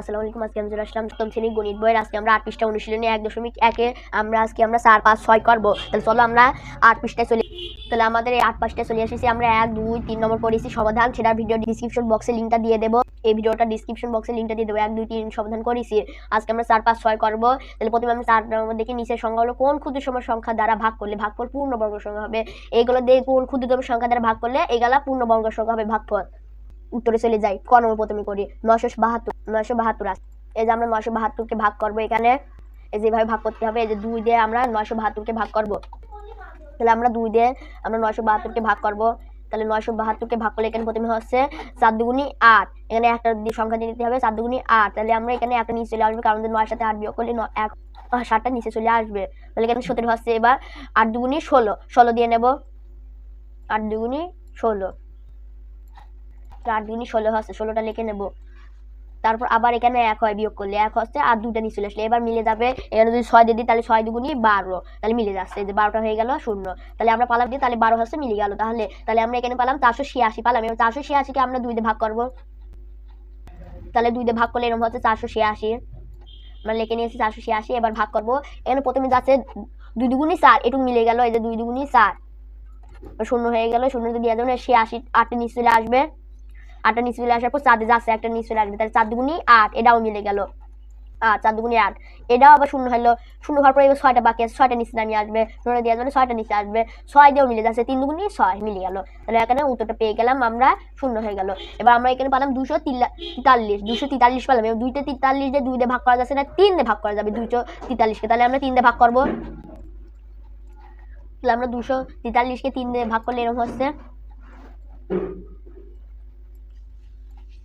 আসসালামু আলাইকুম, আজকে আমি চলে আসলাম সপ্তম শ্রেণির গণিত বইয়ের। আজকে আমরা আট পৃষ্ঠা অনুশীলনী এক দশমিক একে আমরা আজকে আমরা চার পাঁচ ছয় করব। তাহলে চলো আমরা আট পৃষ্ঠায় চলে তাহলে আমাদের এই আট পাঁচটায় চলে এসেছি, আমরা এক, দুই, তিন নম্বর করেছি সমাধান। সেটার ভিডিও ডিসক্রিপশন বক্সে লিঙ্কটা দিয়ে দেবো। এই ভিডিওটা ডিসক্রিপশন বক্সে লিঙ্কটা দিয়ে দেবো। এক, দুই, তিন, সমাধান করেছি। আজকে আমরা চার, পাঁচ, ছয় করব। তাহলে প্রথমে আমরা চার নম্বর দেখি, নিচের সংখ্যা হলো কোন ক্ষুদ্রতম সংখ্যা দ্বারা ভাগ করলে ভাগফল পূর্ণবর্গ সংখ্যা হবে? এইগুলো দিয়ে কোন ক্ষুদ্রতম সংখ্যা দ্বারা ভাগ করলে এগুলা পূর্ণবর্গ সংখ্যা হবে ভাগফল? উত্তরে চলে যাই, ক নম্বর প্রথমে করি? নশো বাহাত্তর। নশো বাহাত্তর আছে। এই যে আমরা নশো বাহাত্তরকে ভাগ করব এখানে, এই যেভাবে ভাগ করতে হবে, এই যে দুই দিয়ে আমরা নশো বাহাত্তরকে ভাগ করব। তাহলে আমরা দুই দিয়ে আমরা নশো বাহাত্তরকে ভাগ করব। তাহলে নশো বাহাত্তরকে ভাগ করলে এখানে প্রথমে হচ্ছে চার দুগুনি আট। এখানে একটা সংখ্যা দিয়ে দিতে হবে চার দুগুনি আট। তাহলে আমরা এখানে একটা নিচে চলে আসবে, কারণ নয় সাথে আট বিয়োগ করলে এক সাতটা নিচে চলে আসবে। তাহলে এখানে সতেরো হচ্ছে এবার আট দুগুনি ষোলো। ষোলো দিয়ে নেব। আট দুগুনি ষোলো। আট দুগুনি ষোলো হচ্ছে, ষোলোটা লিখে নেব। তারপর আবার এখানে এক হয় বিয়োগ করলে এক হচ্ছে আর দুটা নিচে চলে আসলে এবার মিলে যাবে, এখানে যদি ছয় দিয়ে দিই তাহলে ছয় দুগুনি বারো, তাহলে মিলে যাচ্ছে যে বারোটা হয়ে গেল শূন্য, তাহলে আমরা পালাম দিই তাহলে বারো হচ্ছে মিলে গেল, তাহলে তাহলে আমরা এখানে পালাম চারশো ছিয়াশি, পালাম, এবার চারশো ছিয়াশিকে আমরা দুই দিয়ে ভাগ করব, তাহলে দুই দিয়ে ভাগ করলে এরকম হচ্ছে চারশো ছিয়াশি, আমরা লিখে নিয়েছি চারশো ছিয়াশি, এবার ভাগ করব, এখানে প্রথমে যাচ্ছে দুই দুগুনি চার, এটুকু মিলে গেল, এই যে দুই দুগুনি চার, শূন্য হয়ে গেল, শূন্য দিয়ে দেওয়া যাবে না ছিয়াশি আটটা নিচে চলে আসবে আটটা নিচে চলে আসার পর চাঁদে যাচ্ছে, একটা নিচে চলে আসবে। তাহলে চার দুগুনি আট, এটাও মিলে গেল। আট চার দুগুনি আট। এটাও আবার শূন্য হলো। শূন্য হওয়ার পরে এবার ছয়টা বাকি আছে। ছয়টা নিচে নামিয়ে আসবে। শূন্য দিয়ে আসবে ছয়টা নিচে আসবে। ছয় দিয়েও মিলে যাচ্ছে। তিন দুগুনি ছয় মিলে গেল। তাহলে এখানে উত্তরটা পেয়ে গেলাম আমরা, শূন্য হয়ে গেল। এবার আমরা এখানে পেলাম দুশো তেতাল্লিশ। দুশো তেতাল্লিশ পেলাম। এবার দুইটা তেতাল্লিশ দিয়ে দুই দিয়ে ভাগ করা যাচ্ছে না, তিন দিয়ে ভাগ করা যাবে দুশো তেতাল্লিশকে তাহলে আমরা তিন দিয়ে ভাগ করব। তাহলে আমরা দুশো তেতাল্লিশকে তিন দিয়ে ভাগ করলে এরকম হচ্ছে।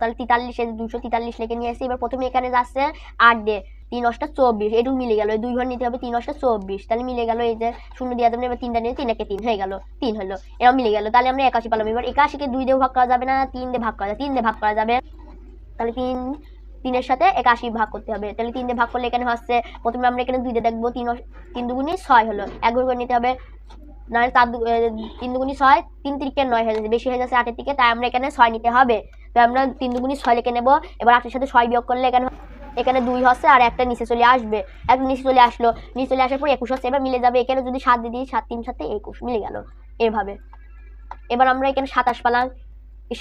তাহলে তেতাল্লিশ দুশো তেতাল্লিশ লিখে নিয়ে এসেছি এবার প্রথমে এখানে যাচ্ছে আট দিয়ে তিন অষ্টা চব্বিশ এটুকু মিলে গেল। দুই ঘর নিতে হবে তিন অষ্টা চব্বিশ। তাহলে মিলে গেল এই যে শূন্য দিয়ে দেবেন এবার তিনটা নিয়ে তিন একে তিন হয়ে গেল তিন হলো। এরকম মিলে গেল তাহলে আমরা একাশি পেলাম। এবার একাশিকে দুই দিয়ে ভাগ করা যাবে না তিন দিয়ে ভাগ করা যাবে তিন দিয়ে ভাগ করা যাবে। তাহলে তিন তিনের সাথে একাশি ভাগ করতে হবে। তাহলে তিন দিয়ে ভাগ করলে এখানে হচ্ছে প্রথমে আমরা এখানে দুই দিয়ে দেখব তিন তিন দুগুনি ছয় হলো। এক ঘর নিতে হবে নাহলে এ, তিন দুগুনি ছয় তিন তিরিকে নয় হয়ে যাচ্ছে বেশি হয়ে যাচ্ছে আটের দিকে তাই আমরা এখানে ছয় নিতে হবে। আমরা তিন দুগুনি ছয় লিখে নেব। এবার আটের সাথে ছয় বিয়োগ করলে এখানে এখানে দুই হচ্ছে আর একটা নিচে চলে আসবে। এক নিচে চলে আসলো। নিচে চলে আসার পর একুশ হচ্ছে, এবার মিলে যাবে। এখানে যদি সাত দিয়ে দিই, সাত তিন সাথে একুশ মিলে গেল এভাবে। এবার আমরা এখানে সাতাশ পালাম।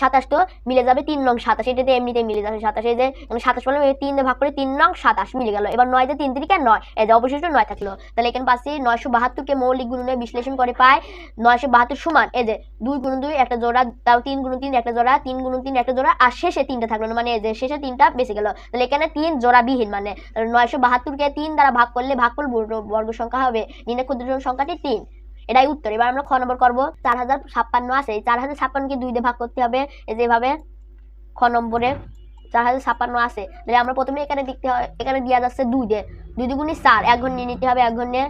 সাতাশ তো মিলে যাবে তিন নং সাতাশ এটাতে এমনিতেই মিলে যাবে সাতাশ যে সাতাশ পালাম এই তিন ভাগ করে তিন নং সাতাশ মিলে গেল। এবার নয় দিয়ে তিন তিরিকে নয়, এই যে অবশিষ্ট নয় থাকল। তাহলে এখানে পাচ্ছি নয়শো বাহাত্তরকে মৌলিক গুণনে বিশ্লেষণ করে পায় নয়শো বাহাত্তর সমান, এই যে দুই গুণ দুই একটা জোড়া, তাও তিন গুণ তিন একটা জোড়া, তিন গুণ তিন একটা জোড়া, আর শেষে তিনটা থাকল না মানে এই যে শেষে তিনটা বেঁচে গেল। তাহলে এখানে তিন জোড়া বিহীন মানে নয়শো বাহাত্তরকে তিন দ্বারা ভাগ করলে ভাগফল বর্গ- বর্গ সংখ্যা হবে নিম্নে ক্ষুদ্রতম সংখ্যাটি তিন। এটাই উত্তর। এবার আমরা খ নম্বর করব। চার হাজার ছাপ্পান্ন আছে। এই চার হাজার ছাপ্পান্নকে দুই দিয়ে ভাগ করতে হবে। যেভাবে খ নম্বরে চার হাজার ছাপ্পান্ন আছে। তাহলে আমরা প্রথমে এখানে দেখতে হয় এখানে দেওয়া যাচ্ছে দুই দিয়ে। দুই দুগুণে চার, এক ঘর নিয়ে নিতে হবে, এক ঘর নিয়ে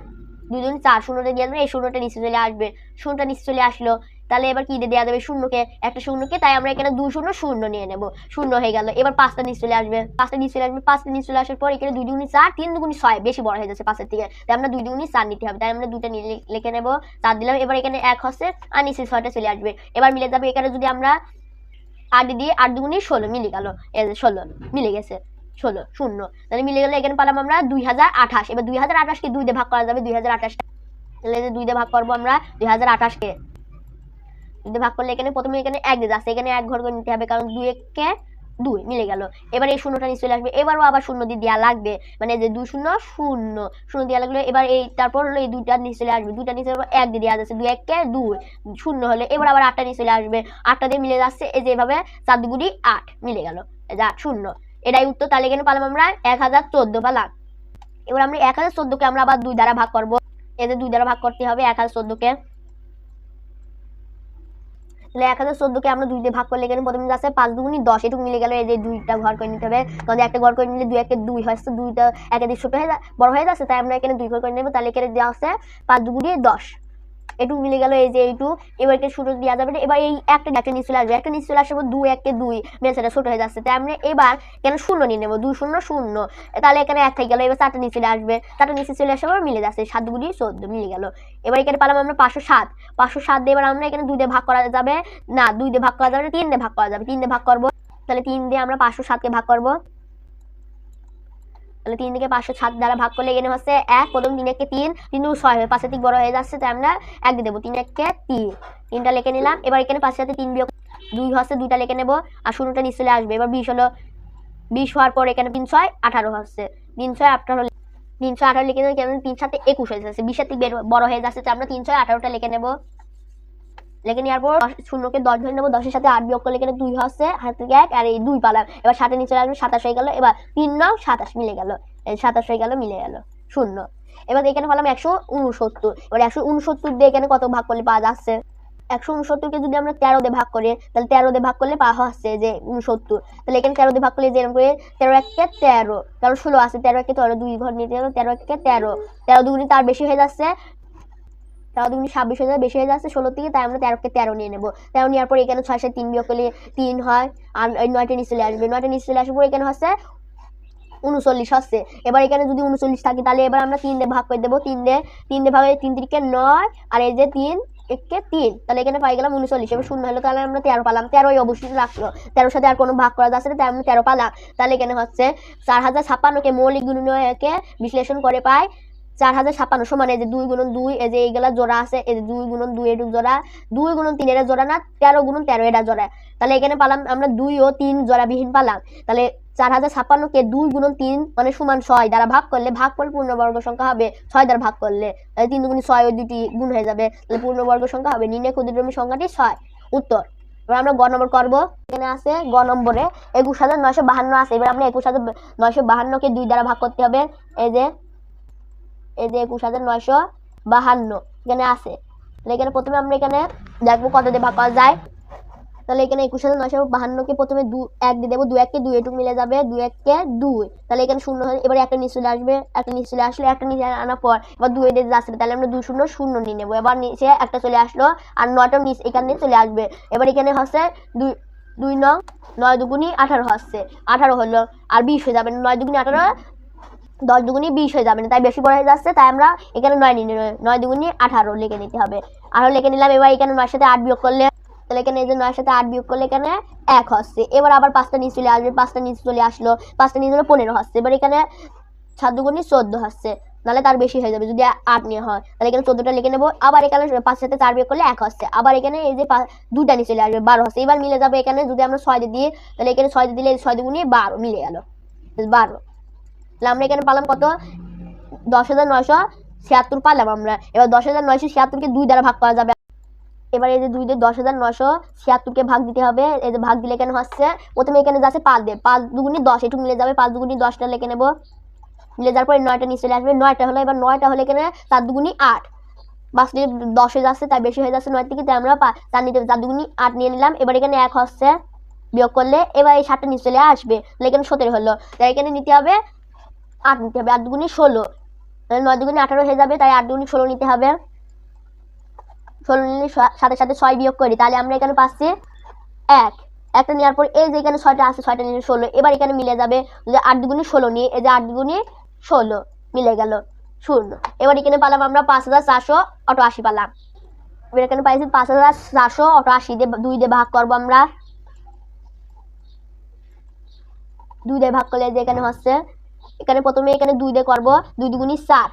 দুগুণি চার। শূন্যটা দিয়ে দেবে এই শূন্যটা নিচে চলে আসবে। শূন্যটা নিচে চলে আসলো। তাহলে এবার কি দেওয়া যাবে শূন্যকে? একটা শূন্যকে, তাই আমরা এখানে দুই শূন্য শূন্য নিয়ে নেব। শূন্য হয়ে গেল। এবার পাঁচটা নিচে চলে আসবে। পাঁচটা নিচে চলে আসবে। পাঁচটা নিচে চলে আসার পর এখানে দুই দুগুণি চার, তিন দুগুণি ছয় বেশি বড় হয়ে যাচ্ছে পাঁচের থেকে। তাই আমরা দুই দুগুণি চার নিতে হবে। তাই আমরা দুটা নিয়ে লিখে নেব। চার দিলাম। এবার এখানে এক হচ্ছে আর নিচে ছয়টা চলে আসবে। এবার মিলে যাবে এখানে যদি আমরা আট দিয়ে আট দুগুণি ষোলো মিলে গেল। ষোলো মিলে গেছে। ষোলো শূন্য। তাহলে মিলে গেলে এখানে পালাম আমরা দুই হাজার আঠাশ। এবার দুই হাজার আঠাশকে দুই দিয়ে ভাগ করা যাবে। দুই হাজার আঠাশটা তাহলে দুই দিয়ে ভাগ করব আমরা দুই হাজার আঠাশকে। দিয়ে ভাগ করলে এখানে প্রথমে এখানে এক দিয়ে যাচ্ছে। এখানে এক ঘর করে নিতে হবে, কারণ দুই এককে দুই মিলে গেল। এবার এই শূন্যটা নিচে চলে আসবে। এবারও আবার শূন্য দিয়ে দেওয়া লাগবে। মানে যে দুই শূন্য শূন্য। শূন্য দেওয়া লাগল, এবার এই তারপর হলো এই দুইটা নিচে চলে আসবে। দুইটা নিচে এক দিয়ে দেওয়া যাচ্ছে। দুই এককে দুই, শূন্য হলে এবার আবার আটটা নিচে চলে আসবে। আটটা দিয়ে মিলে যাচ্ছে, এই যে এভাবে চার দুগুড়ি আট মিলে গেল। যে শূন্য। এটাই উত্তর, তাহলে এখানে পালাম আমরা এক হাজার চোদ্দ পালাম। এবার আমরা এক হাজার চোদ্দোকে আমরা আবার দুই দ্বারা ভাগ করব। এদের দুই দ্বারা ভাগ করতে হবে, এক হাজার চোদ্দোকে। তাহলে এক হাজার চোদ্দোকে আমরা দুই দিয়ে ভাগ করলে এখানে প্রথমে যাচ্ছে পাঁচ দুগুনি দশ এটুকু মিলে গেল এই যে দুইটা ঘর করে নিতে হবে। কারণ একটা ঘর করে নিলে দুই একে দুই হচ্ছে দুইটা একাধিক ছোট হয়ে বড় হয়ে যাচ্ছে, তাই আমরা এখানে দুই ঘর করে নেব। তাহলে এখানে দেওয়া হচ্ছে পাঁচ দুগুনি দশ। এটুকু মিলে গেল এই যে এইটু। এবার একে শুরু দেওয়া যাবে এবার এই একটা একটা নিচে আসবে। একটা নিচে চলে আসবে দুই, একে দুই। বেলসাটা ছোট হয়ে যাচ্ছে। তাই আমরা এবার কেন শূন্য নিয়ে নেব? দুই শূন্য শূন্য। তাহলে এখানে এক থেকে গেল। এবার চারটা নিচে আসবে। চারটা নিচে চলে আসার পর মিলে যাচ্ছে। সাত দুগুনি চোদ্দ মিলে গেল। এবার এখানে পালাম আমরা পাঁচশো সাত। পাঁচশো সাত দিয়ে এবার আমরা এখানে দুই দিয়ে ভাগ করা যাবে। না দুই দিয়ে ভাগ করা যাবে না তিন দিয়ে ভাগ করা যাবে। তিন দিয়ে ভাগ করব। তাহলে তিন দিয়ে আমরা পাঁচশো সাতকে ভাগ করব। তাহলে তিন থেকে পাঁচশো সাত দ্বারা ভাগ করলে এখানে হচ্ছে এক, প্রথম তিন একে তিন তিন ছয় হবে পাঁচের দিক বড় হয়ে যাচ্ছে, তাই আমরা এক দিয়ে দেবো। তিন একে তিন। তিনটা লিখে নিলাম। এবার এখানে পাঁচের সাথে তিন বিয়োগ দুই হচ্ছে দুইটা লিখে নেব। আর শূন্যটা নিচে আসবে। এবার বিশ হলো, বিশ হওয়ার পর এখানে তিন ছয়, আঠারো হচ্ছে। তিন ছয়, আঠারো তিন ছয়, আঠারো লিখে দেবো কেন তিন সাথে একুশ হয়ে যাচ্ছে। বিশের দিক বড় হয়ে যাচ্ছে, তাই আমরা তিন ছয়, আঠারোটা লিখে নেব। লিখে নেওয়ার পর শূন্যকে দশ ধরে নেব, দশের সাথে আট বিয়োগ করলে এখানে দুই হচ্ছে, হাত থেকে এক আর এই দুই পালাম। এবার সাথে নিচে আসবে, সাতাশ হয়ে গেল, এবার তিন নং সাতাশ মিলে গেল। সাতাশ হয়ে গেল, মিলে গেল, শূন্য। এবার এখানে পেলাম একশো উনসত্তর। এবার একশো উনসত্তর দিয়ে এখানে কত ভাগ করলে পাওয়া যাচ্ছে? একশো উনসত্তরকে যদি আমরা তেরো দিয়ে ভাগ করি, তাহলে তেরো দিয়ে ভাগ করলে পাওয়া হচ্ছে যে উনসত্তর। তাহলে এখানে তেরো দিয়ে ভাগ করলে যেরকম করে তেরো একে তেরো তেরো ষোলো আছে, তেরো একে তেরো, দুই ঘর নিতে হবে, তেরো একে তেরো। তেরো দুগুনি তার বেশি হয়ে যাচ্ছে তেরো দুগুনি ছাব্বিশ যাবে বেশি হয়ে যাচ্ছে ষোলো থেকে, তাই আমরা তেরোকে তেরো নিয়ে নেব। তেরো নেওয়ার পর এখানে ছয় সাথে তিন বিয়োগ করলে তিন হয়, আর নয়টা নিচে চলে আসবে। নয়টা নিচে চলে আসার পর এখানে হচ্ছে উনচল্লিশ হচ্ছে। এবার এখানে যদি উনচল্লিশ থাকে, তাহলে এবার আমরা তিন দিয়ে ভাগ করে দেবো। তিন দিয়ে তিন দিয়ে ভাগ তিন তিরিকে নয়, আর এই যে তিন, একে তিন, তাহলে এখানে পাই গেলাম উনচল্লিশ। এবার শূন্য হলো, তাহলে আমরা তেরো পালাম। তেরোই অবশ্যই রাখল। তেরোর সাথে আর কোনো ভাগ করা যাচ্ছে না, তাই আমরা তেরো পালাম। তাহলে এখানে হচ্ছে চার হাজার ছাপ্পান্নকে মৌলিক গুণনীয়কে বিশ্লেষণ করে পাই। চার হাজার ছাপ্পান্ন সমান এই যে দুই গুণন দুই, এই যে এইগুলা জোড়া আছে, এই যে দুই গুণন দুই এটুক জোড়া, দুই গুণন তিন এটা জোড়া না, তেরো গুণন তেরো এটা জোড়া। তাহলে এখানে পালাম আমরা দুই ও তিন জোড়াবিহীন পালাম। তাহলে চার হাজার ছাপ্পান্নকে দুই গুণন তিন মানে সমান ছয়, দ্বারা ভাগ করলে ভাগ করলে পূর্ণবর্গ সংখ্যা হবে ছয় দ্বারা ভাগ করলে। তাহলে তিন দুগুণি ছয় ওই দুটি গুণ হয়ে যাবে, তাহলে পূর্ণবর্গ সংখ্যা হবে নির্ণয় ক্ষুদ্রমী সংখ্যাটি ছয়। উত্তর, এবার আমরা গ নম্বর করব। এখানে আছে গ নম্বরে একুশ হাজার নয়শো বাহান্ন আছে, এবার আমরা একুশ হাজার নয়শো বাহান্নকে দুই দ্বারা ভাগ করতে হবে। এই যে এই যে একুশ হাজার নয়শো বাহান্ন, এখানে আছে। তাহলে এখানে প্রথমে আমরা এখানে দেখব কত দিয়ে ভাগ করা যায়। তাহলে এখানে একুশ হাজার নয়শো বাহান্নকে প্রথমে দু, এক দিয়ে দেবো, দু এককে দুই, এটুকু মিলে যাবে দু এককে দুই। তাহলে এখানে শূন্য হয়ে, এবার একটা নিচে আসবে, একটা নিচে আসলে একটা নিচে আনার পর এবার দুই দিয়ে আসবে তাহলে আমরা দুই শূন্য শূন্য নিয়ে নেব। এবার নিচে একটা চলে আসলো আর নয়টা নিচে এখানে চলে আসবে। এবার এখানে হচ্ছে দুই দুই নং নয় দুগুনি আঠারো হচ্ছে। আঠারো হলো, আর বিশ হয়ে যাবে নয় দুগুনি আঠারো দশ দুগুনি বিশ হয়ে যাবে না, তাই বেশি বড় হয়ে যাচ্ছে, তাই আমরা এখানে নয় নিয়ে নয় দুগুনি আঠারো লিখে নিতে হবে। আঠারো লিখে নিলাম, এবার এখানে নয়ের সাথে আট বিয়োগ করলে, তাহলে এখানে এই যে নয়ের সাথে আট বিয়োগ করলে এখানে এক হচ্ছে। এবার আবার পাঁচটা নিচে চলে আসবে, পাঁচটা নিচে চলে আসলো, পাঁচটা নিচে হলো পনেরো হচ্ছে। এবার এখানে সাত দুগুনি চোদ্দ হচ্ছে, নাহলে তার বেশি হয়ে যাবে, যদি আট নিয়ে হয়, তাহলে এখানে চোদ্দোটা লিখে নেব, আবার এখানে পাঁচ সাথে চার বিয়োগ করলে এক হচ্ছে। আবার এখানে এই যে দুটা নিচে চলে আসবে, বারো হচ্ছে। এবার মিলে যাবে এখানে, যদি আমরা ছয় দিয়ে তাহলে এখানে ছয় দিয়ে দিলে ছয় দুগুনি বারো মিলে গেল, বারো। তাহলে আমরা এখানে পালাম কত? দশ হাজার নয়শো ছিয়াত্তর পালাম আমরা। এবার দশ হাজার নয়শো ছিয়াত্তরকে দুই দ্বারা ভাগ করা যাবে। এবার এই যে দুই দশ হাজার নয়শো ছিয়াত্তরকে ভাগ দিতে হবে। এই যে ভাগ দিলে এখানে হচ্ছে, প্রথমে এখানে যাচ্ছে পাঁচ দিয়ে। পাঁচ দুগুনি দশ একটু মিলে যাবে। পাঁচ দুগুনি দশটা লিখে নেব। মিলে যাওয়ার পরে নয়টা নিচে আসবে। নয়টা হলো, এবার নয়টা হলে এখানে চার দুগুনি আট। বাস দিয়ে দশে যাচ্ছে, তাই বেশি হয়ে যাচ্ছে নয় থেকে, তাই আমরা চার নিতে চার দুগুনি আট নিয়ে নিলাম। এবার এখানে এক হচ্ছে বিয়োগ করলে, এবার এই সাতটা নিচে আসবে। এখানে সতেরো হলো। তাই এখানে নিতে হবে আট নিতে হবে, আট দুগুনি ষোলো। নয় দুগুনি আঠারো হয়ে যাবে, তাই আট দুগুনি ষোলো নিতে হবে। ষোলো নিলে সাথে সাথে ছয় বিয়োগ করি, তাহলে আমরা এখানে পাচ্ছি এক। একটা নেওয়ার পর এই যে এখানে ছয়টা আছে, ছয়টা নিলে ষোলো, এবার এখানে মিলে যাবে যে আট দুগুনি ষোলো নিয়ে, এই যে আট দুগুনি ষোলো মিলে গেল, শূন্য। এবার এখানে পালাম আমরা পাঁচ হাজার চারশো অটো আশি পালাম। এবার এখানে পাইছি পাঁচ হাজার চারশো অটো আশি দিয়ে দুই দিয়ে ভাগ করব আমরা। দুই দিয়ে ভাগ করলে যে এখানে হচ্ছে এখানে প্রথমে এখানে দুই দিয়ে করব, দুই দুগুনি চার।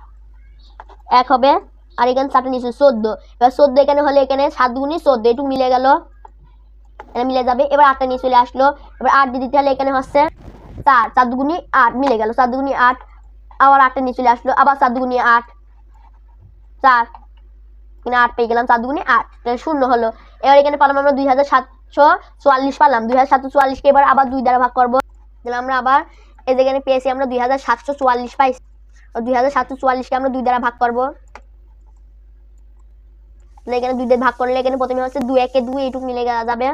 এক হবে, আর এখানে চারটা নিচে চোদ্দ। এবার চোদ্দ এখানে হলে এখানে সাত দুগুনি চোদ্দ একটু মিলে গেল। এটা মিলে যাবে। এবার আটটা নিয়ে চলে আসলো। এবার আট দিয়ে দিতে হলে এখানে হচ্ছে চার চার দুগুনি আট মিলে গেল। চার দুগুনি আট, আবার আটটা নিয়ে চলে আসলো। আবার চার দুগুনি আট, চার, এখানে আট পেয়ে গেলাম, চার আট। শূন্য হলো। এবার এখানে পালাম আমরা দুই হাজার সাতশো চুয়াল্লিশ পালাম। দুই হাজার সাতশো চুয়াল্লিশকে এবার আবার দুই দ্বারা ভাগ করব। আমরা আবার এই যেখানে পেয়েছি আমরা দুই হাজার সাতশো চুয়াল্লিশ পাইছি দুই হাজার সাতশো চুয়াল্লিশকে আমরা দুই দ্বারা ভাগ করব। এখানে দুই দিয়ে ভাগ করলে এখানে প্রথমে হচ্ছে দুই একে দুই, এইটুকু মিলে যাবে।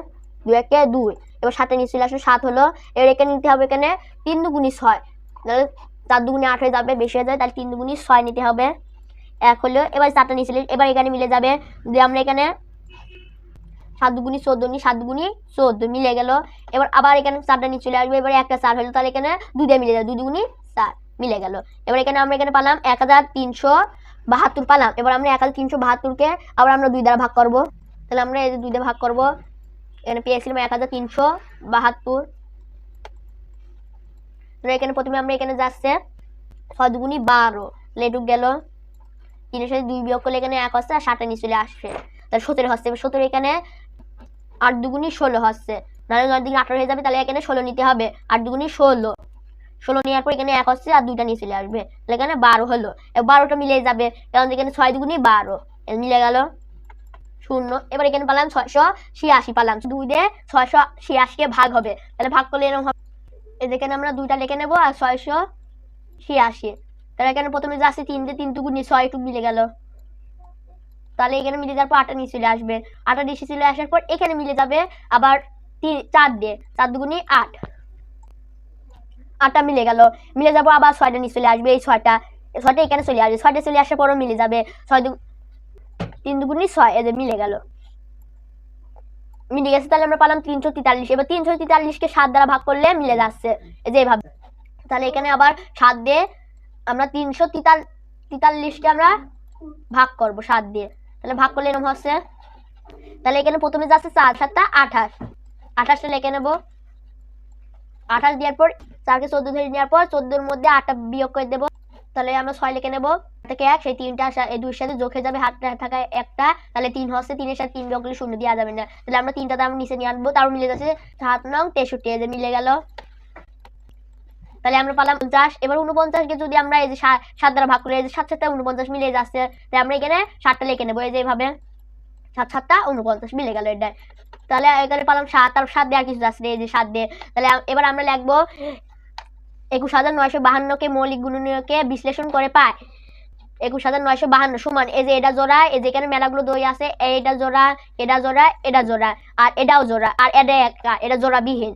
দুই একে দুই। এবার সাথে নিচে আসলো, সাত হলো। এবার এখানে নিতে হবে এখানে তিন দুগুনি ছয়। তাহলে চার দুগুনি আট হয়ে যাবে, বেশি হয়ে যাবে তাহলে তিন দুগুনি ছয় নিতে হবে। এক হলো, এবার চারটা নিচে এবার এখানে মিলে যাবে যদি আমরা এখানে সাত দুগুনি চোদ্দ নি সাত দুগুনি চোদ্দ, মিলে গেল। এবার আবার এখানে চারটা নিচে চলে আসবে। এবার একটা চার হলো, তাহলে এখানে দিয়ে মিলে যাবে দুই দুগুনি চার, মিলে গেল। এবার এখানে আমরা এখানে পালাম এক হাজার তিনশো বাহাত্তর, পালাম। এবার আমরা এক হাজার তিনশো বাহাত্তরকে আবার আমরা দুই দ্বারা ভাগ করব। তাহলে আমরা এই দুই দিয়ে ভাগ করব, এখানে পেয়েছিলাম এক হাজার তিনশো বাহাত্তর। এখানে প্রথমে আমরা এখানে যাচ্ছে দুগুনি বারো। তাহলে এটুক গেল। তিনের সাথে দুই বিয়োগ করলে এখানে এক হচ্ছে আর সাতটা নিচে চলে আসছে। তাহলে সতেরো হচ্ছে। এবার সতেরো এখানে আট দুগুনি ষোলো হচ্ছে। নাহলে নয় দিকে আঠারো হয়ে যাবে, তাহলে এখানে ষোলো নিতে হবে। আট দুগুনি ষোলো। ষোলো নেওয়ার পর এখানে এক হচ্ছে আর দুইটা নিয়ে চলে আসবে। তাহলে এখানে বারো হলো। বারোটা মিলে যাবে। কারণ এখানে ছয় দুগুনি বারো মিলে গেল শূন্য। এবার এখানে পেলাম ছয়শো ছিয়াশি, পেলাম। দুই দিয়ে ছয়শো ছিয়াশিকে ভাগ হবে। তাহলে ভাগ করলে এরকম হবে। এই যেখানে আমরা দুইটা লিখে নেব আর ছয়শো ছিয়াশি। তাহলে এখানে প্রথমে যা আছে তিন নিয়ে ছয় টুক মিলে গেল। তাহলে এখানে মিলে যাওয়ার পর আটা নিয়ে চলে আসবে। আটা নিচে চলে আসার পর এখানে মিলে যাবে আবার চার দিয়ে, চার দুগুনি আট। আটটা মিলে গেল। মিলে যাব আবার ছয়টা নিচে চলে আসবে। এই ছয়টা ছয়টা এখানে চলে আসবে। ছয়টা চলে আসার পরও মিলে যাবে। ছয় দু, তিন দুগুনি ছয় এদের মিলে গেল। মিলে গেছে, তাহলে আমরা পেলাম তিনশো তেতাল্লিশ। এবার তিনশো তেতাল্লিশকে সাত দ্বারা ভাগ করলে মিলে যাচ্ছে। এই যে এইভাবে তাহলে এখানে আবার সাত দিয়ে আমরা তিনশো তিতাল, তেতাল্লিশকে আমরা ভাগ করব সাত দিয়ে। তাহলে ভাগ করলে এরকম হচ্ছে। তাহলে এখানে প্রথমে যাচ্ছে চার, সাতটা, আঠাশ। আঠাশটা লিখে নেব। আঠাশ দেওয়ার পর চারকে চোদ্দ ধরে নেওয়ার পর চোদ্দোর মধ্যে আটটা বিয়োগ করে দেবো। তাহলে আমরা ছয় লেখে নেব। থেকে এক, সেই তিনটা এই দুইয়ের সাথে যোগ হয়ে যাবে। হাতটা থাকা একটা, তাহলে তিন হচ্ছে তিনের সাথে তিন বিয়োগ করলে শূন্য দেওয়া যাবে না। তাহলে আমরা তিনটা দাম নিচে নিয়ে আনব তারপর মিলে যাচ্ছে সাত নং তেষট্টি যে মিলে গেল। তাহলে আমরা পেলাম পঞ্চাশ। এবার উনপঞ্চাশকে যদি আমরা এই যে সাত দ্বারা ভাগ করে সাত সাতটা উনপঞ্চাশ মিলে যাচ্ছে, তাহলে আমরা এখানে সাতটা লিখে নেব। এই যে এইভাবে সাত সাতটা উনপঞ্চাশ মিলে গেল এটা। তাহলে এখানে পেলাম সাত আর সাত দিয়ে আর কিছু যাচ্ছে এই যে সাত দিয়ে। তাহলে এবার আমরা লিখব একুশ হাজার নয়শো বাহান্নকে মৌলিক গুণনীয়কে বিশ্লেষণ করে পায় একুশ হাজার নয়শো বাহান্ন সমান, এই যে এটা জোড়া, এই যে এখানে মেলাগুলো দই আছে, এইটা জোড়া, এটা জোড়া এটা জোড়া, আর এটাও জোড়া, আর এটা একটা এটা জোড়াবিহীন।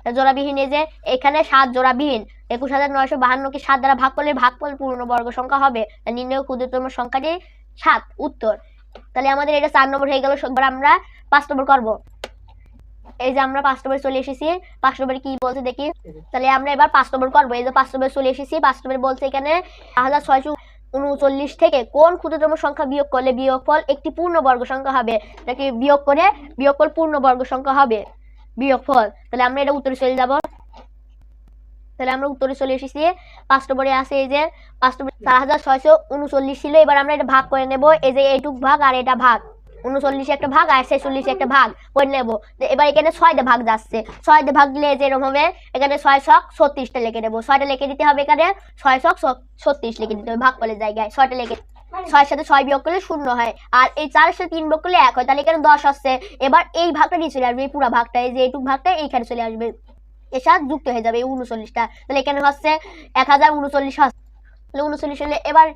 এটা জোড়াবিহীন, এই যে এখানে সাত জোড়াবিহীন। একুশ হাজার নয়শো বাহান্নকে সাত দ্বারা ভাগ করলে ভাগফল পূর্ণ বর্গ সংখ্যা হবে। নির্ণয় ক্ষুদ্রতম সংখ্যাটি সাত, উত্তর। তাহলে আমাদের এটা চার নম্বর হয়ে গেল, এবার আমরা পাঁচ নম্বর করব। এই যে আমরা পাঁচ নম্বরে চলে এসেছি, পাঁচ নম্বরে কি বলছে দেখি? তাহলে আমরা এবার পাঁচ নম্বর করব। এই যে পাঁচ নম্বরে চলে এসেছি, পাঁচ নম্বরে বলছে এখানে হাজার ছয়শো উনচল্লিশ থেকে কোন ক্ষুদ্রতম সংখ্যা বিয়োগ করলে বিয়োগফল একটি পূর্ণবর্গ সংখ্যা হবে? এটাকে বিয়োগ করে বিয়োগফল পূর্ণবর্গ সংখ্যা হবে, বিয়োগফল। তাহলে আমরা এটা উত্তরে চলে যাব। তাহলে আমরা উত্তরে চলে এসেছি। পাঁচ নম্বরে আছে এই যে পাঁচ নম্বরে চার হাজার ছয়শো উনচল্লিশ ছিল এবার আমরা এটা ভাগ করে নেব। এই যে এইটুক ভাগ আর এটা ভাগ। উনচল্লিশ একটা ভাগ আর ছেচল্লিশ একটা ভাগ করে নেব। এবার এখানে ছয়টা ভাগ যাচ্ছে। ছয়টা ভাগ দিলে যে এরকম হবে এখানে ছয় শক ছত্রিশটা লিখে নেব। ছয়টা লিখে দিতে হবে এখানে ছয় শক ছত্রিশ লিখে দিতে হবে ভাগ করে জায়গায়। ছয়টা লিখে ছয়ের সাথে ছয় বিয়োগ করলে শূন্য হয়। আর এই চারের সাথে তিন বিয়োগ করলে এক হয় তাহলে এখানে দশ আসছে। এবার এই ভাগটা নিয়ে চলে আসবে এই পুরো ভাগটা এই যে এইটুক ভাগটা এইখানে চলে আসবে। এর সাথে যুক্ত হয়ে যাবে এই উনচল্লিশটা। তাহলে এখানে হচ্ছে এক হাজার উনচল্লিশ হচ্ছে। তাহলে উনচল্লিশ হলে এবার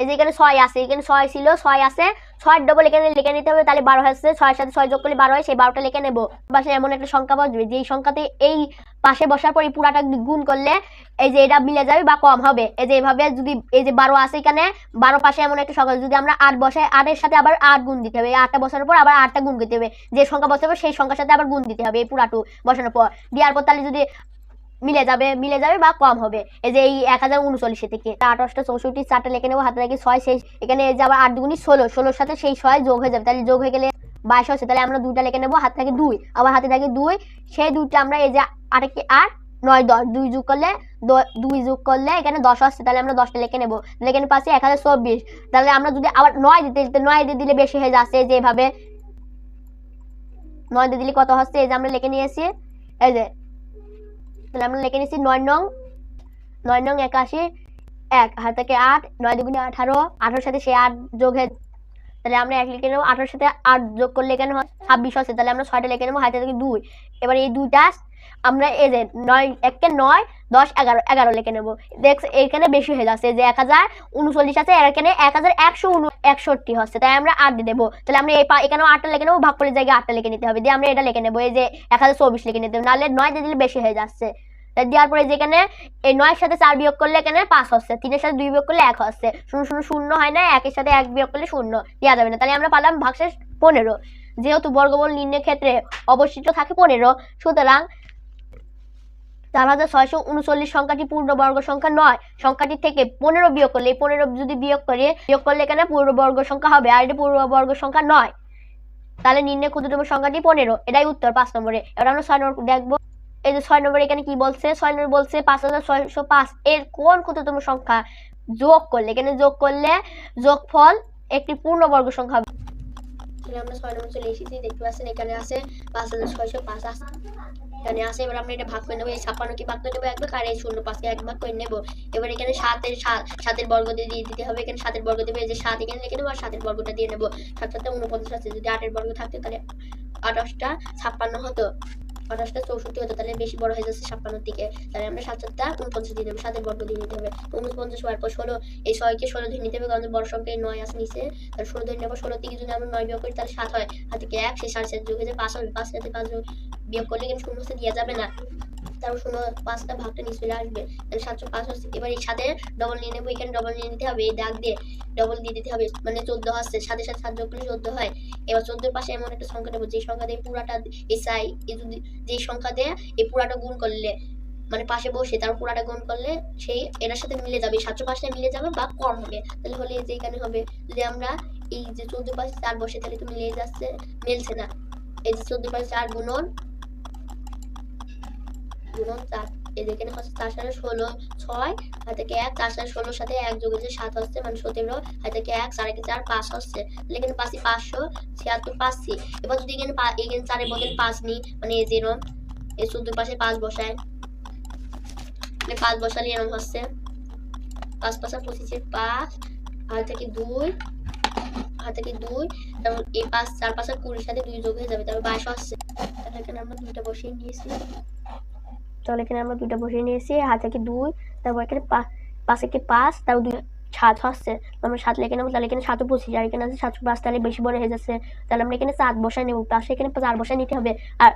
এই যে এখানে ছয় আছে, এখানে ছয় ছিল, ছয় আছে ছয় ডবল এখানে লিখে নিতে হবে, তাহলে বারো হচ্ছে ছয়ের সাথে ছয় যোগ করলে বারো হয়, সেই বারোটা লিখে নেব। পাশে এমন একটা সংখ্যা বসবে, যেই সংখ্যাতে এই পাশে বসার পর এই পুরাটা গুণ করলে এই যে এটা মিলে যাবে বা কম হবে। এই যে এভাবে যদি এই যে বারো আছে এখানে, বারো পাশে এমন একটা সংখ্যা, যদি আমরা আট বসাই, আটের সাথে আবার আট গুণ দিতে হবে। এই আটটা বসানোর পর আবার আটটা গুণ দিতে হবে। যে সংখ্যা বসাবে, সেই সংখ্যার সাথে আবার গুণ দিতে হবে এই পুরাটু বসানোর পর। দেওয়ার পর তাহলে যদি মিলে যাবে মিলে যাবে বা কম হবে। এই যে এই এক হাজার উনচল্লিশে থেকে। আঠাশটা চৌষট্টি চারটা লেখে নেব, হাতে রাখি ছয় সেই এখানে এই যে আবার আট দুগুনি ষোলো। ষোলোর সাথে সেই ছয় যোগ হয়ে যাবে। তাহলে যোগ হয়ে গেলে বাইশ হচ্ছে। তাহলে আমরা দুইটা লেখে নেব, হাতে থাকে দুই। আবার হাতে থাকে দুই। সেই দুইটা আমরা এই যে আট কি আট, নয় দশ। দুই যোগ করলে দুই যোগ করলে এখানে দশ আসছে। তাহলে আমরা দশটা লেখে নেব। তাহলে এখানে পাচ্ছি এক হাজার চব্বিশ। তাহলে আমরা যদি আবার নয় দিতে দিতে নয় দিয়ে দিলে বেশি হয়ে যাচ্ছে। যেভাবে নয় দিয়ে দিলে কত হচ্ছে? এই যে আমরা লিখে নিয়েছি। এই যে তাহলে আমরা লিখে নিচ্ছি নয় নং নয় নং একাশি, এক। হাত থেকে আট, নয় দুগুণে আঠারো, আঠারোর সাথে সে আট যোগ তাহলে আমরা এক লিখে নেব। আঠারোর সাথে আট যোগ করলে এখানে হয়? ছাব্বিশ হচ্ছে। তাহলে আমরা ছয়টা লিখে নেব, হাতে থেকে দুই। এবার এই দুইটা আমরা এই যে নয়, একে নয়, দশ, এগারো এগারো লিখে নেব। দেখ, এখানে বেশি হয়ে যাচ্ছে যে এক হাজার উনচল্লিশ আছে এখানে এক হাজার একশো উন, একষট্টি হচ্ছে। তাই আমরা আট দিয়ে দেবো। তাহলে আমরা এই এখানেও আটটা লিখে নেব, ভাগ করে জায়গায় আটটা লিখে নিতে হবে। দিয়ে আমরা এটা লিখে নেব, এই যে এক হাজার চব্বিশ লিখে নিতে নাহলে নয় দিয়ে দিলে বেশি হয়ে যাচ্ছে। তাই দেওয়ার পরে যেখানে এই নয়ের সাথে চার বিয়োগ করলে এখানে পাঁচ হচ্ছে। তিনের সাথে দুই বিয়োগ করলে এক হচ্ছে। শূন্য শূন্য শূন্য হয় না, একের সাথে এক বিয়োগ করলে শূন্য দেওয়া যাবে না। তাহলে আমরা পালাম ভাগশেষ পনেরো। যেহেতু বর্গমূল নির্ণয়ের ক্ষেত্রে অবশিষ্ট থাকে পনেরো, সুতরাং চার হাজার ছয়শো উনচল্লিশ সংখ্যাটি পূর্ণবর্গ সংখ্যা নয়। সংখ্যাটি থেকে পনেরো বিয়োগ করলে, এই পনেরো যদি বিয়োগ করে, বিয়োগ করলে এখানে পূর্ণবর্গ সংখ্যা হবে। আর এটা পূর্ণবর্গ সংখ্যা নয়। তাহলে নির্ণয় ক্ষুদ্রতম সংখ্যাটি পনেরো। এটাই উত্তর পাঁচ নম্বরে। এবার আমরা ছয় নম্বর দেখব। এই যে ছয় নম্বর এখানে কি বলছে? ছয় নম্বর বলছে পাঁচ হাজার ছয়শো পাঁচ। এর কোন ক্ষুদ্রতম সংখ্যা যোগ করলে? এখানে যোগ করলে যোগফল একটি পূর্ণবর্গ সংখ্যা তাহলে আমরা ছয় নম্বর চলে এসেছি, দেখতে পাচ্ছেন এখানে আছে পাঁচ হাজার ছয়শো পাঁচ এখানে আছে, এবার আমরা এটা ভাগ করে নেব, এই ছাপ্পান্ন কি ভাগ করে নেব? এক ভাগ, আর এই শূন্য পাঁচকে এক ভাগ করে নেব। এবার এখানে সাতের সাতের বর্গ দিয়ে দিতে হবে, এখানে সাতের বর্গ দেবে যে সাত এখানে লিখে নেব, আর সাতের বর্গটা দিয়ে নেব। সাত সাথে উনপঞ্চাশ আছে, যদি আটের বর্গ থাকতো তাহলে আঠাশটা ছাপ্পান্ন হতো। আঠাশটা চৌষট্টি হতো, তাহলে বেশি বড় হয়ে যাচ্ছে ছাপ্পান্নর দিকে। তাহলে আমরা সাত সাতটা উনপঞ্চাশ দিয়ে দেবো, সাতের বর্গ দিয়ে নিতে হবে। উনপঞ্চাশ হওয়ার পর ষোলো, এই ছয়কে ষোলো ধরে নিতে হবে, কারণ বড় সংখ্যায় নয় আছে নিচে। তাহলে ষোলো ধরে নেব ষোলো থেকে যদি আমরা নয় বিয়োগ করি, তাহলে সাত হয়। হাতে এক, সে সাড়ে সাত যোগ হয়ে যায় পাঁচ হবে। পাঁচ সাথে পাঁচ যোগ বিয়োগ করলে কিন্তু শূন্য দিয়ে যাবে না। পাঁচটা ভাগটা নিচে চলে আসবে। তাহলে সাতশো পাঁচ এবার এই সাথে ডবল নিয়ে নেব, এখানে ডবল নিয়ে নিতে হবে, এই দাগ দিয়ে ডবল দিয়ে দিতে হবে মানে হচ্ছে সাথে সাথে সাত যোগ হয়। এবার চোদ্দোর পাশে এমন একটা সংখ্যা নেব, যে সংখ্যা দিয়ে পুরাটা এই সাই এই যদি যেই সংখ্যা দিয়ে এই পুরাটা গুণ করলে মানে পাশে বসে, তার পুরাটা গুণ করলে সেই এটার সাথে মিলে যাবে, সাতশো পাঁচটা মিলে যাবে বা কম হবে। তাহলে হলে এই যে এখানে হবে, যদি আমরা এই যে চোদ্দ পাশে চার বসে, তাহলে তো মিলে যাচ্ছে, মিলছে না। এই যে চোদ্দ পাশে চার গুণন গুণন চার, এই যে এখানে হচ্ছে চার সাথে ষোলো, ছয় হাত থেকে এক, চার সাথে ষোলোর সাথে এক যোগ হচ্ছে সাত হচ্ছে মানে সতেরো হাত থেকে এক, চার একে চার, পাঁচ হচ্ছে। তাহলে এখানে পাচ্ছি পাঁচশো, ছিয়াত্তর পাচ্ছি এবার যদি এখানে এখানে চারের বদলে পাঁচ নিই মানে এই যেরকম এই চোদ্দ পাশে পাঁচ বসায়। মানে পাঁচ বসালে এরকম হচ্ছে। পাঁচ পাঁচা পঁচিশে পাঁচ হাত থেকে দুই হাত থেকে দুই তারপর এই পাঁচ, চার পাঁচের কুড়ির সাথে দুই যোগ হয়ে যাবে তারপর বাইশ হচ্ছে। তাহলে এখানে আমরা দুইটা বসিয়ে নিয়েছি। তাহলে এখানে আমরা দুইটা বসিয়ে নিয়েছি, হাত থেকে দুই, তারপর এখানে পা- পাঁচ থেকে পাঁচ তারপর দুই সাত হচ্ছে। আমরা সাত লেখে নেব, তাহলে এখানে সাতও পঁচিশ আর এখানে আছে সাতশো পাঁচ তাহলে বেশি বড় হয়ে যাচ্ছে। তাহলে আমরা এখানে সাত বসায় নেব। পাশে এখানে চার বসায় নিতে হবে। আর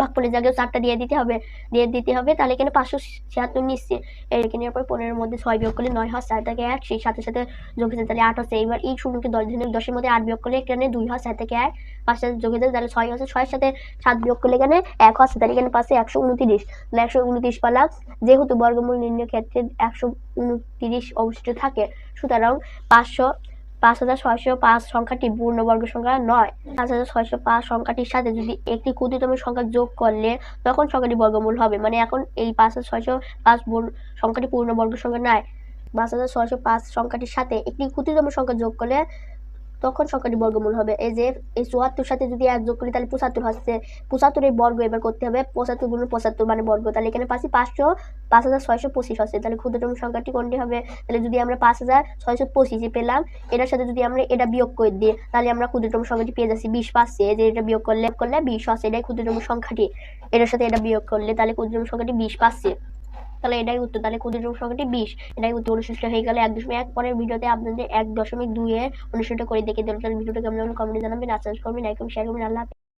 ভাগফলের জায়গায় চারটা দিয়ে দিতে হবে, দিয়ে দিতে হবে, তাহলে এখানে পাঁচশো ছিয়াত্তর নিচ্ছে। এখানে পর পনেরোর মধ্যে ছয় বিয়োগ করলে নয় হচ্ছে আর থেকে এক, সেই সাথে সাথে যোগ হচ্ছে তাহলে আট হচ্ছে। এবার এই শূন্যকে দশ দিনের দশের মধ্যে আট বিয়োগ করলে এখানে দুই হচ্ছে আর থেকে এক পাঁচ সাথে যোগ হচ্ছে তাহলে ছয় হচ্ছে ছয়ের সাথে সাত বিয়োগ করলে এখানে এক হচ্ছে তাহলে এখানে পাশে একশো উনত্রিশ। তাহলে একশো উনত্রিশ পালাম যেহেতু বর্গমূল নির্ণয় ক্ষেত্রে একশো উনত্রিশ অবশিষ্ট থাকে, সুতরাং পাঁচশো পাঁচ হাজার ছয়শো পাঁচ সংখ্যাটি পূর্ণবর্গ সংখ্যা নয়। পাঁচ হাজার ছয়শো পাঁচ সংখ্যাটির সাথে যদি একটি ক্ষুদ্রতম সংখ্যা যোগ করলে তখন সংখ্যাটি বর্গমূল হবে। মানে এখন এই পাঁচ হাজার ছয়শো পাঁচ সংখ্যাটি পূর্ণবর্গ সংখ্যা নয়। পাঁচ হাজার ছয়শো পাঁচ সংখ্যাটির সাথে একটি ক্ষুদ্রতম সংখ্যা যোগ করলে তখন সংখ্যাটি বর্গমূল হবে। এই যে, এই চুয়াত্তর সাথে যদি এক যোগ করি, তাহলে পঁচাত্তর হচ্ছে পঁচাত্তরের বর্গ এবার করতে হবে, পঁচাত্তর গুণ পঁচাত্তর মানে বর্গ। তাহলে এখানে পাচ্ছি পাঁচশো, পাঁচ হাজার ছয়শো পঁচিশ হচ্ছে তাহলে ক্ষুদ্রতম সংখ্যাটি কোনটি হবে? তাহলে যদি আমরা পাঁচ হাজার ছয়শো পঁচিশে পেলাম, এটার সাথে যদি আমরা এটা বিয়োগ করে দিই, তাহলে আমরা ক্ষুদ্রতম সংখ্যাটি পেয়ে যাচ্ছি বিশ পাচ্ছি। এই যে এটা বিয়োগ করলে করলে বিশ হচ্ছে এটাই ক্ষুদ্রতম সংখ্যাটি। এটার সাথে এটা বিয়োগ করলে তাহলে ক্ষুদ্রতম সংখ্যাটি বিশ পাচ্ছি। তাহলে এটাই উত্তর। তাহলে ক্ষুদ্র সংখ্যাটি বিশ। এটাই উত্তর অনুষ্ঠিত হয়ে গেলে এক দশমিক এক। পরের ভিডিওতে আপনাদের এক দশমিক দুই এর অনুষ্ঠিত করে দেখে দেবেন তাহলে ভিডিওটা কেমন লাগল কমেন্টে জানাবেন। আচার্য করবেন লাইক করবেন শেয়ার করবেন। আল্লাহ।